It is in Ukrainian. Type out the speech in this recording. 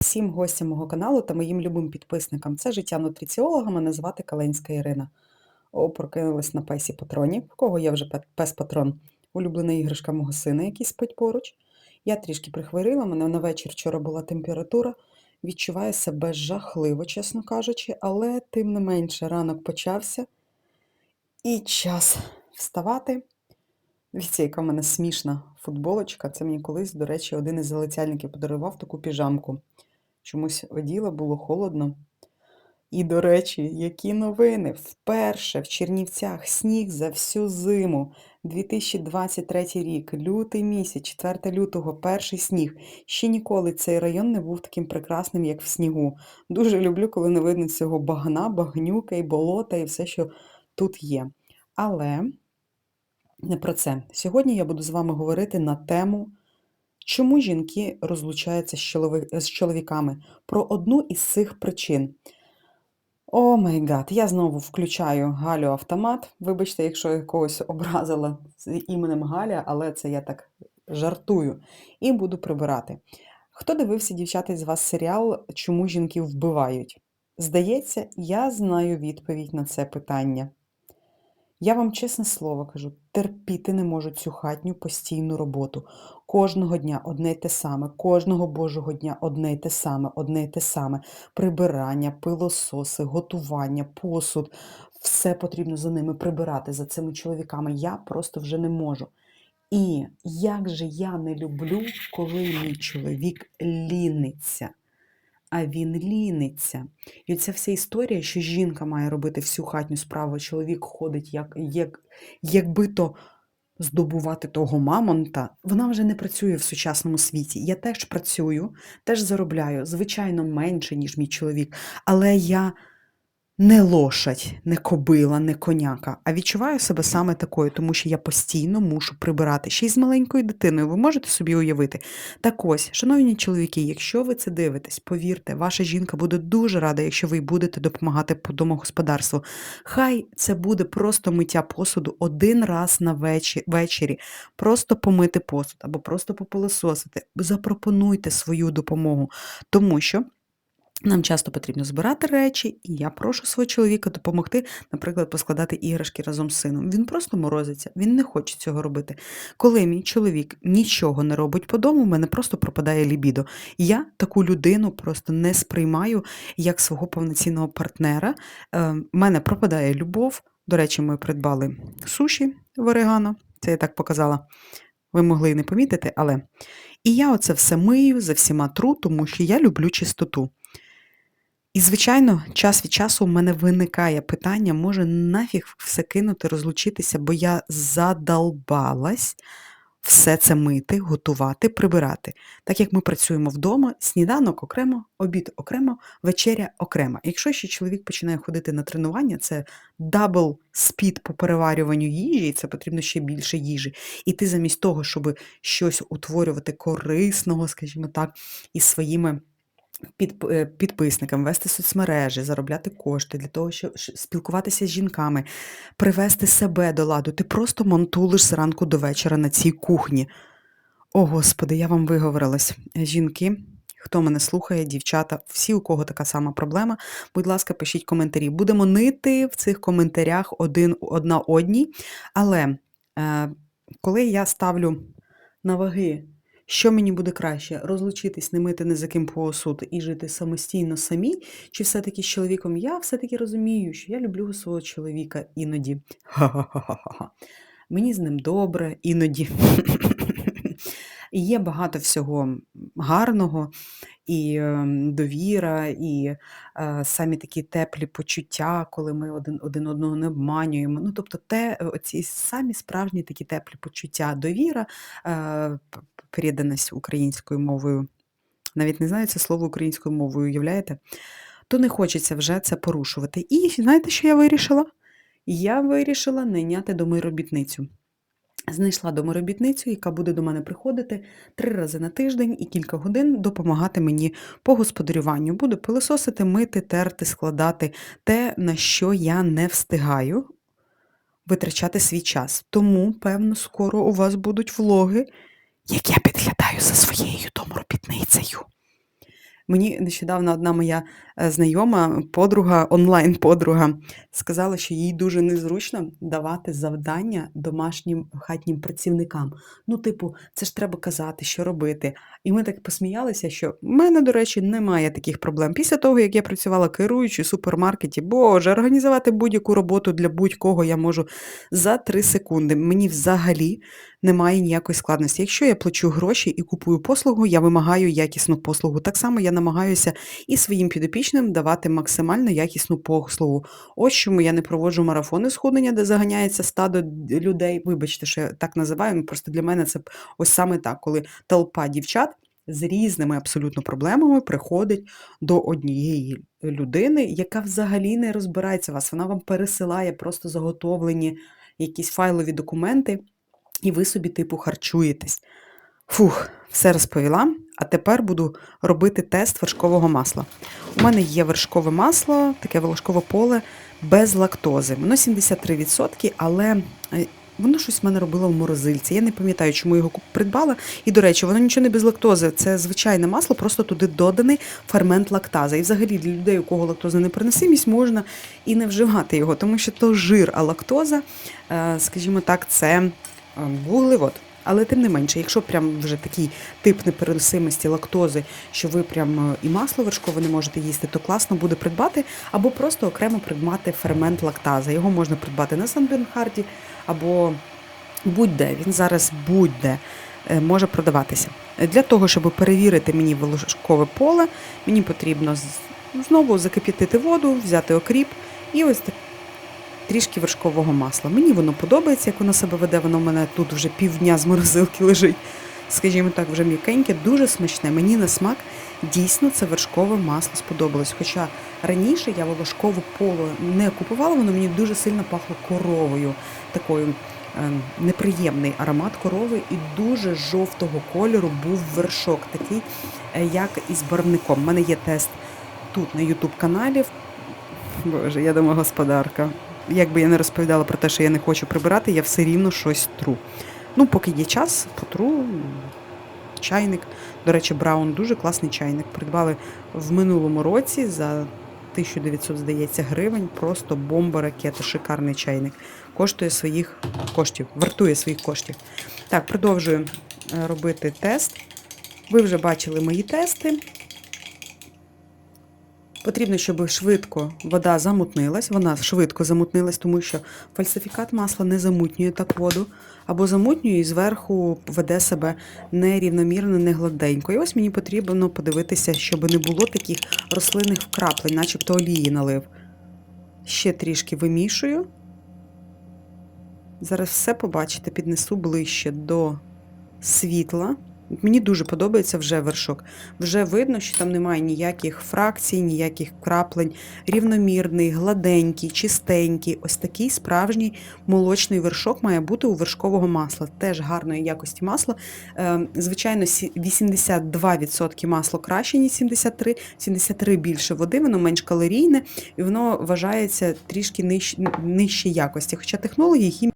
Всім гостям мого каналу та моїм любим підписникам. Це життя нутриціолога, мене звати Каленська Ірина. О, прокинулась на песі патроні. В кого є вже пес-патрон? Улюблена іграшка мого сина, який спить поруч. Я трішки прихворіла, мене на вечір вчора була температура. Відчуваю себе жахливо, чесно кажучи, але тим не менше ранок почався. І час вставати. Дивіться, яка в мене смішна футболочка. Це мені колись, до речі, один із залицяльників подарував таку піжамку. Чомусь оділа, було холодно. І, до речі, які новини? Вперше в Чернівцях сніг за всю зиму. 2023 рік, лютий місяць, 4 лютого, перший сніг. Ще ніколи цей район не був таким прекрасним, як в снігу. Дуже люблю, коли не видно цього багна, багнюка і болота, і все, що тут є. Але не про це. Сьогодні я буду з вами говорити на тему, чому жінки розлучаються з, чоловіками, про одну із цих причин. О май гад, я знову включаю Галю автомат. Вибачте, якщо я когось образила з іменем Галя, але це я так жартую. І буду прибирати. Хто дивився, дівчата, з вас серіал Чому жінки вбивають? Здається, я знаю відповідь на це питання. Я вам чесне слово кажу, терпіти не можу цю хатню постійну роботу. Кожного дня одне й те саме, кожного божого дня одне й те саме, одне й те саме. Прибирання, пилососи, готування, посуд. Все потрібно за ними прибирати, за цими чоловіками. Я просто вже не можу. І як же я не люблю, коли мій чоловік ліниться. А він ліниться. І ця вся історія, що жінка має робити всю хатню справу, чоловік ходить, як, як, якби то здобувати того мамонта, вона вже не працює в сучасному світі. Я теж працюю, теж заробляю, звичайно, менше, ніж мій чоловік, але я не лошадь, не кобила, не коняка, а відчуваю себе саме такою, тому що я постійно мушу прибирати ще й з маленькою дитиною. Ви можете собі уявити? Так ось, шановні чоловіки, якщо ви це дивитесь, повірте, ваша жінка буде дуже рада, якщо ви будете допомагати по домогосподарству. Хай це буде просто миття посуду один раз на вечі- ввечері, просто помити посуд або просто попилососити. Запропонуйте свою допомогу, тому що. Нам часто потрібно збирати речі, і я прошу свого чоловіка допомогти, наприклад, поскладати іграшки разом з сином. Він просто морозиться, він не хоче цього робити. Коли мій чоловік нічого не робить по дому, в мене просто пропадає лібідо. Я таку людину просто не сприймаю як свого повноцінного партнера. Е, в мене пропадає любов. До речі, ми придбали суші в орегано. Це я так показала. Ви могли і не помітити, але. І я оце все мию, за всіма тру, тому що я люблю чистоту. І, звичайно, час від часу у мене виникає питання, може нафіг все кинути, розлучитися, бо я задолбалась все це мити, готувати, прибирати. Так як ми працюємо вдома, сніданок окремо, обід окремо, вечеря окремо. Якщо ще чоловік починає ходити на тренування, це дабл спід по переварюванню їжі, і це потрібно ще більше їжі. І ти замість того, щоб щось утворювати корисного, скажімо так, із своїми під, е, підписникам, вести соцмережі, заробляти кошти для того, щоб спілкуватися з жінками, привести себе до ладу. Ти просто монтулиш зранку до вечора на цій кухні. О, Господи, я вам виговорилась. Жінки, хто мене слухає, дівчата, всі, у кого така сама проблема, будь ласка, пишіть коментарі. Будемо нити в цих коментарях один одна одній. Але е, коли я ставлю на ваги, що мені буде краще, розлучитись, не мити не за ким посуд і жити самостійно самі, чи все-таки з чоловіком? Я все-таки розумію, що я люблю свого чоловіка іноді. Ха-ха-ха-ха-ха. Мені з ним добре, іноді. І є багато всього гарного, і ем, довіра, і е, самі такі теплі почуття, коли ми один, один одного не обманюємо. Ну, тобто, те, оці самі справжні такі теплі почуття, довіра, е, переданість українською мовою. Навіть не знаю це слово українською мовою, уявляєте? То не хочеться вже це порушувати. І знаєте, що я вирішила? Я вирішила найняти доморобітницю. Знайшла доморобітницю, яка буде до мене приходити три рази на тиждень і кілька годин допомагати мені по господарюванню. Буду пилососити, мити, терти, складати те, на що я не встигаю витрачати свій час. Тому, певно, скоро у вас будуть влоги, як я підглядаю за своєю доморобітницею. Мені нещодавно одна моя е, знайома, подруга, онлайн-подруга, сказала, що їй дуже незручно давати завдання домашнім хатнім працівникам. Ну, типу, це ж треба казати, що робити. І ми так посміялися, що в мене, до речі, немає таких проблем. Після того, як я працювала керуючою в супермаркеті, боже, організувати будь-яку роботу для будь-кого я можу за 3 секунди. Мені взагалі немає ніякої складності. Якщо я плачу гроші і купую послугу, я вимагаю якісну послугу. Так само я намагаюся і своїм підопічним давати максимально якісну послугу. Ось чому я не проводжу марафони схуднення, де заганяється стадо людей. Вибачте, що я так називаю, ну, просто для мене це ось саме так, коли толпа дівчат з різними абсолютно проблемами приходить до однієї людини, яка взагалі не розбирається вас. Вона вам пересилає просто заготовлені якісь файлові документи, і ви собі, типу, харчуєтесь. Фух, все розповіла. А тепер буду робити тест вершкового масла. У мене є вершкове масло, таке вершкове поле без лактози. Воно 73%, але е, воно щось в мене робило в морозильці. Я не пам'ятаю, чому його придбала. І, до речі, воно нічого не без лактози. Це звичайне масло, просто туди доданий фермент лактаза. І взагалі для людей, у кого лактоза непереносимість, можна і не вживати його, тому що то жир, а лактоза, е, скажімо так, це вуглевод. Але тим не менше, якщо прям вже такий тип непереносимості лактози, що ви прям е, і масло вершкове не можете їсти, то класно буде придбати, або просто окремо придбати фермент лактаза. Його можна придбати на Санбенхарді або будь-де. Він зараз будь-де е, може продаватися. Для того, щоб перевірити мені вершкове поле, мені потрібно знову закип'ятити воду, взяти окріп і ось так трішки вершкового масла. Мені воно подобається, як воно себе веде, воно в мене тут вже півдня з морозилки лежить. Скажімо так, вже м'якеньке, дуже смачне. Мені на смак дійсно це вершкове масло сподобалось. Хоча раніше я волошкове поло не купувала, воно мені дуже сильно пахло коровою, такою е, неприємний аромат корови, і дуже жовтого кольору був вершок, такий, е, як із барвником. У мене є тест тут на YouTube каналі. Боже, я домогосподарка. Якби я не розповідала про те, що я не хочу прибирати, я все рівно щось тру. Ну, поки є час, потру. Чайник. До речі, Браун дуже класний чайник. Придбали в минулому році за 1900, здається, гривень. Просто бомба ракета, шикарний чайник. Коштує своїх коштів, вартує своїх коштів. Так, продовжую е, робити тест. Ви вже бачили мої тести. Потрібно, щоб швидко вода замутнилась. Вона швидко замутнилась, тому що фальсифікат масла не замутнює так воду, або замутнює і зверху веде себе нерівномірно, не гладенько. І ось мені потрібно подивитися, щоб не було таких рослинних вкраплень, начебто олії налив. Ще трішки вимішую. Зараз все побачите, піднесу ближче до світла. Мені дуже подобається вже вершок. Вже видно, що там немає ніяких фракцій, ніяких краплень. Рівномірний, гладенький, чистенький. Ось такий справжній молочний вершок має бути у вершкового масла. Теж гарної якості масла. Е, Звичайно, 82% масло краще, ніж 73, 73 більше води, воно менш калорійне і воно вважається трішки ниж- нижче якості. Хоча технології хімії